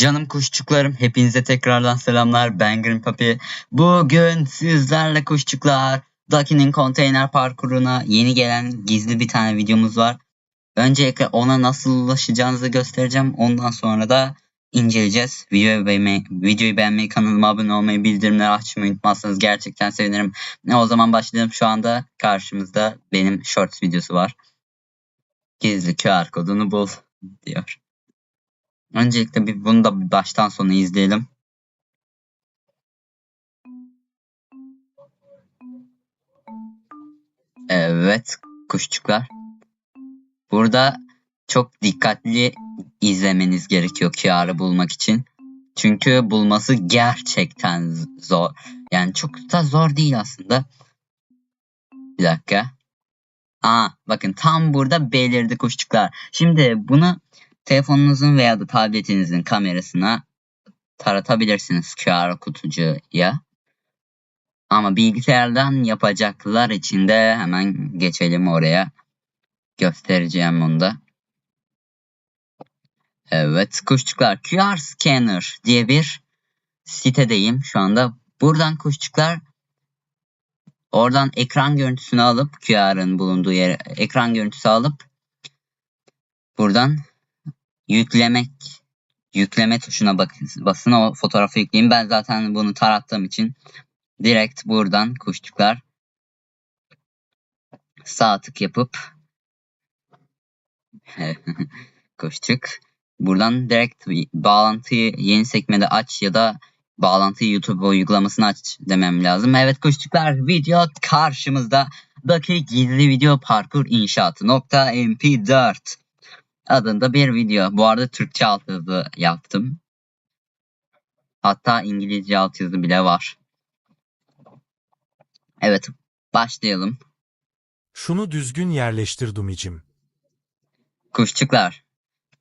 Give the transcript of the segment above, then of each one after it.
Canım kuşçuklarım hepinize tekrardan selamlar. Ben Green Papi. Bugün sizlerle kuşçuklar Ducky'nin konteyner parkuruna yeni gelen gizli bir tane videomuz var. Öncelikle ona nasıl ulaşacağınızı göstereceğim. Ondan sonra da inceleyeceğiz. Videoyu beğenmeyi, videoyu beğenmeyi, kanalıma abone olmayı, bildirimleri açmayı unutmazsanız gerçekten sevinirim. Ne o zaman başlayalım. Şu anda karşımızda benim shorts videosu var. Gizli QR kodunu bul diyor. Öncelikle bir bunu da bir baştan sona izleyelim. Evet kuşçuklar. Burada çok dikkatli izlemeniz gerekiyor QR'ı bulmak için. Çünkü bulması gerçekten zor. Yani çok da zor değil aslında. Bir dakika. Aa bakın tam burada belirdi kuşçuklar. Şimdi bunu telefonunuzun veya da tabletinizin kamerasına taratabilirsiniz QR kutucuya. Ama bilgisayardan yapacaklar için de hemen geçelim oraya. Göstereceğim onu da. Evet kuşçuklar QR Scanner diye bir sitedeyim şu anda. Buradan kuşçuklar oradan ekran görüntüsünü alıp QR'ın bulunduğu yere ekran görüntüsü alıp buradan yüklemek yükleme tuşuna basın o fotoğrafı yükleyin. Ben zaten bunu tarattığım için direkt buradan kuşçuklar sağ tık yapıp kuşçuk buradan direkt bağlantıyı yeni sekmede aç ya da bağlantıyı YouTube uygulamasını aç demem lazım. Evet kuşçuklar video karşımızda. Daki gizli video parkur inşaatı nokta mp4 adında bir video. Bu arada Türkçe altyazı yaptım. Hatta İngilizce altyazı bile var. Evet, başlayalım. Şunu düzgün yerleştir Dumicim. Kuşçuklar.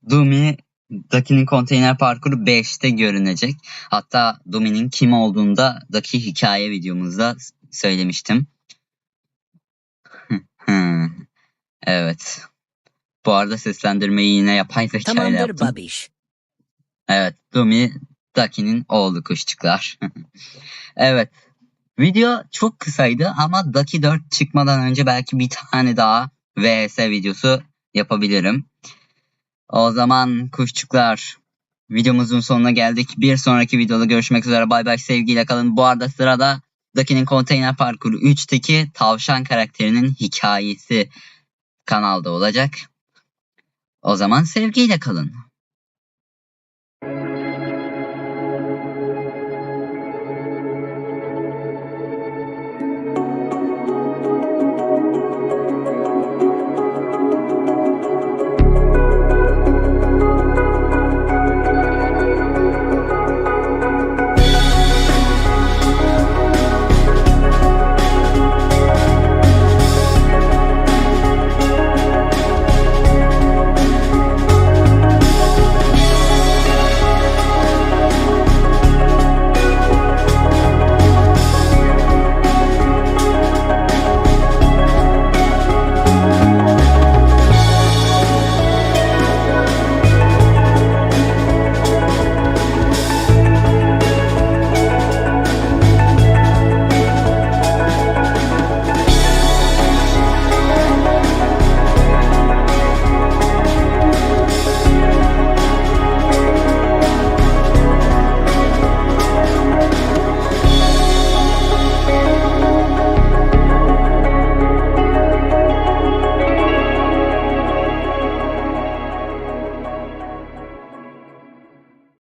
Dumi Daki'nin konteyner parkuru 5'te görünecek. Hatta Dumi'nin kim olduğunda Daki hikaye videomuzda söylemiştim. evet. Bu arada seslendirmeyi yine yapay zeka ile Tamamdır yaptım. babiş. Evet, Dumi Daki'nin oğlu kuşçuklar. evet. Video çok kısaydı ama Daki 4 çıkmadan önce belki bir tane daha VS videosu yapabilirim. O zaman kuşçuklar videomuzun sonuna geldik. Bir sonraki videoda görüşmek üzere. Bay bay sevgiyle kalın. Bu arada sırada Daki'nin konteyner parkuru 3'teki tavşan karakterinin hikayesi kanalda olacak. O zaman sevgiyle kalın.